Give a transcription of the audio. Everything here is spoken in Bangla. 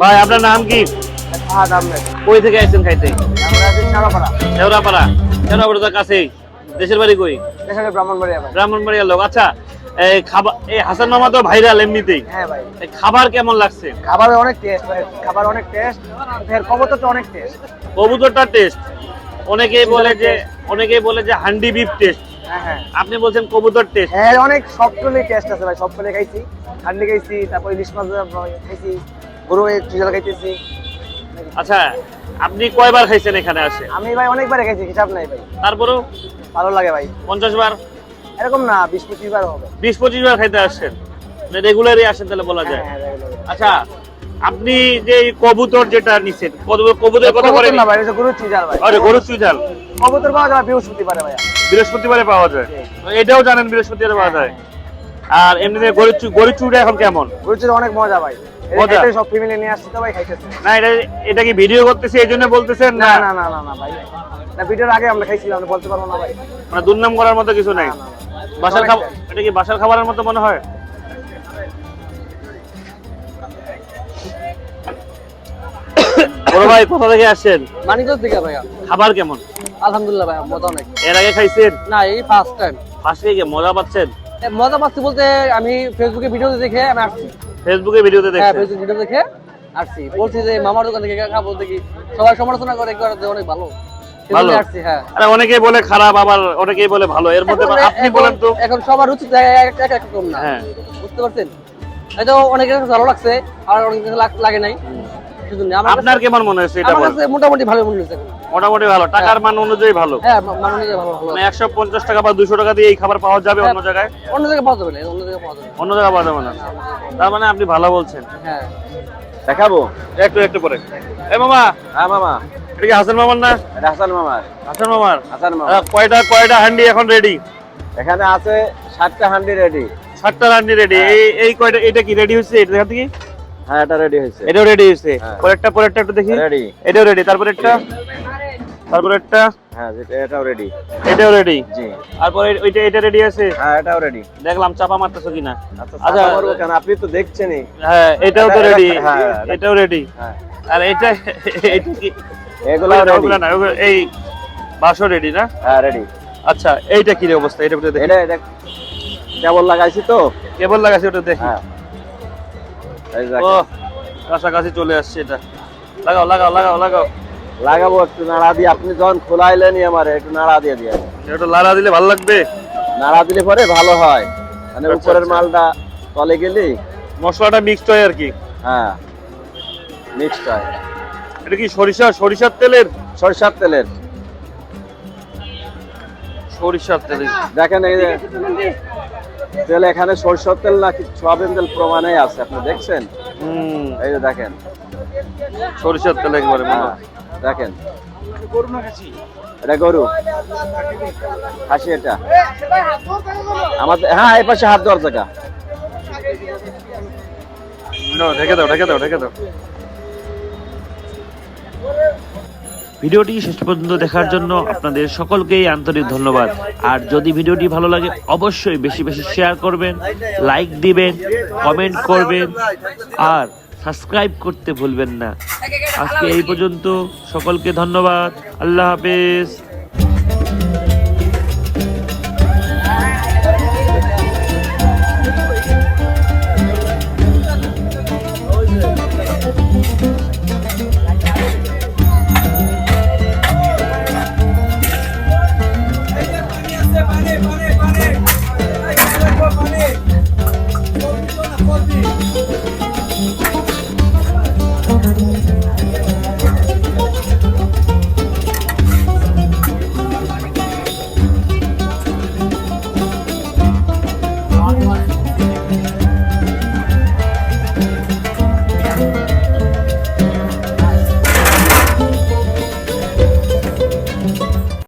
ভাই আপনার নাম কি? কই থেকে আসছেন খাইতে? আমরা আছি সারাপাড়া শেওড়াপাড়া। শেওড়াপাড়া তো কাছেই। দেশের বাড়ি কই? ব্রাহ্মণবাড়িয়া লোক। আচ্ছা এই খাবার এই হাসান মামা তো ভাইরাল এমনিতেই। হ্যাঁ ভাই। খাবার কেমন লাগছে? খাবারে অনেক টেস্ট ভাই। খাবার অনেক টেস্ট ফের কবুতরটা অনেক টেস্ট কবুতরটা টেস্ট অনেকেই বলে যে অনেকেই বলে যে হান্ডি বিফ টেস্ট হ্যাঁ হ্যাঁ। আপনি বলছেন কবুতর টেস্ট হ্যাঁ অনেক সবগুলোই টেস্ট আছে ভাই। সবগুলো খাইছি। হান্ডি খাইছি তারপর ইলিশ মাছ খাইছি। গরু চুজাল খাইতেছি আচ্ছা আপনি কয়বার খাইছেন এখানে আসে? আমি ভাই অনেকবার খাইছি হিসাব নাই ভাই। তারপরেও? ভালো লাগে ভাই। পঞ্চাশ বার? এরকম না বিশ পঁচিশ বার হবে। বিশ পঁচিশ বার খাইতে আসছেন? রেগুলারই আসেন তাহলে বলা যায়। হ্যাঁ, আচ্ছা আপনি যে কবুতর যেটা নিছেন কবুতর- কথা করে না ভাই গরু চুজাল ভাই। আরে গরু চুইঝাল কবুতর পাওয়া যায় বৃহস্পতিবারে ভাই বৃহস্পতিবারে পাওয়া যায়। এটাও জানেন বৃহস্পতিবারে পাওয়া যায়। আর এমনিতে গরু গরু চুড়া এখন কেমন? গরু চুজাল অনেক মজা ভাই। সব ফ্যামিলি নিয়ে আসছে তো ভাই খাইতেছে। না এটা এটা কি ভিডিও করতেছি এই জন্য বলতেছেন না না? না না ভাই। না ভিডিওর আগে আমরা খাইছিলাম বলতে পারব না ভাই। মানে দুর্নাম করার মতো কিছু নাই। বাসার খাবার এটা কি বাসার খাবারের মতো মনে হয়? বড় ভাই কোথা থেকে আসছেন? মানিকগঞ্জ থেকে ভাইয়া। খাবার কেমন? আলহামদুলিল্লাহ ভাইয়া মজা অনেক। এর আগে খাইছেন? না এই ফার্স্ট টাইম ফার্স্টে মজা পাচ্ছেন? মজা পাচ্ছি বলতে আমি ফেসবুকে ভিডিও দেখে আমি আসছি। ফেসবুকে ভিডিওতে হ্যাঁ দেখছেন ফেসবুক ভিডিও দেখে আসছি। বলছি যে মামার দোকান থেকে খাব দেখি সবাই সমালোচনা করে করে অনেক ভালো। ভালো? হ্যাঁ। আরে অনেকেই বলে খারাপ আবার অনেকেই বলে ভালো। এর মধ্যে আপনি বলেন তো। এখন সবার রুচি এক এক- রকম না। হ্যাঁ। বুঝতে পারছেন? হয়তো অনেকের ভালো লাগছে আর অনেকের লাগে নাই। সেজন্য আপনার কেমন মনে হয়েছে এটা আমার কাছে মোটামুটি ভালো মনে হয়েছে মোটামুটি ভালো টাকার মান অনুযায়ী ভালো। হ্যাঁ ভালো মানে একশো পঞ্চাশ টাকা বা দুশো টাকা দিয়ে এই খাবার পাওয়া যাবে অন্য জায়গায়? অন্য জায়গায় পাওয়া যাবে না অন্য জায়গায় পাওয়া যাবে অন্য জায়গায় পাওয়া যাবে না। তার মানে আপনি ভালো বলছেন। হ্যাঁ। দেখাবো? একটু একটু পরে। এ মামা হ্যাঁ মামা। এটা কি হাসান মামার না? এটা হাসান মামার। হাসান মামার? হাসান মামা আহ, কয়টা কয়টা হান্ডি এখন রেডি এখানে আছে সাতটা হান্ডি রেডি সাতটা হান্ডি রেডি এই এই কয়টা এটা কি রেডি হচ্ছে এটা দেখা দেখি। হ্যাঁ এটা রেডি হয়েছে। এটাও রেডি হয়েছে। হ্যাঁ। পরেরটা পরেরটা একটু দেখি। রেডি এটাও রেডি তারপর একটা তারপর একটা হ্যাঁ এটাও রেডি এটাও রেডি জি। তারপরে ওইটা এটা রেডি আছে? হ্যাঁ এটাও রেডি দেখলাম চাপা মারতেছো কিনা। আচ্ছা আচ্ছা। মারবো কেন? আপনি তো দেখছেনই। হ্যাঁ এটাও তো রেডি হ্যাঁ, এটাও রেডি হ্যাঁ। আর এটা এটা কি এগুলো রেডি না, এই বাসও রেডি না? হ্যাঁ রেডি আচ্ছা এইটা কি অবস্থা? এটা এটা কেবল লাগাইছি তো। কেবল লাগাছে ওটা দেখি। হ্যাঁ। ও কাছাকাছি চলে আসছে এটা। লাগাও লাগাও লাগাও লাগাও। লাগাবো একটু নাড়া দিয়ে আপনি যখন খোলাইলেনি আমার একটু নাড়া দিয়ে দিয়ে। এটা লাড়া দিলে ভালো লাগবে? নাড়া দিলে পরে ভালো হয়। মানে আচ্ছা, উপরের আচ্ছা। মালটা তলে গেলি মশলাটা মিক্সড হয় আর কি? হ্যাঁ মিক্সড হয়। এটা কি সরিষা সরিষার তেলের? সরিষার তেলের। সরিষার তেলের। দেখেন এই যে তেল এখানে সরিষার তেল নাকি সয়াবিন তেল প্রমাণে আছে আপনি দেখছেন? হুম। এই যে দেখেন। সরিষার তেল একবারে হ্যাঁ দেখেন। এটা গরু। হাসি এটা। আমাদের হ্যাঁ এই পাশে হাত দেওয়ার জায়গা। নাও, ঢেকে দাও ঢেকে দাও ঢেকে দাও। ভিডিওটি শেষ পর্যন্ত দেখার জন্য আপনাদের সকলকেই আন্তরিক ধন্যবাদ। আর যদি ভিডিওটি ভালো লাগে, অবশ্যই বেশি বেশি শেয়ার করবেন লাইক দিবেন কমেন্ট করবেন, আর সাবস্ক্রাইব করতে ভুলবেন না। আজকে এই পর্যন্ত, সকলকে ধন্যবাদ। আল্লাহ হাফেজ।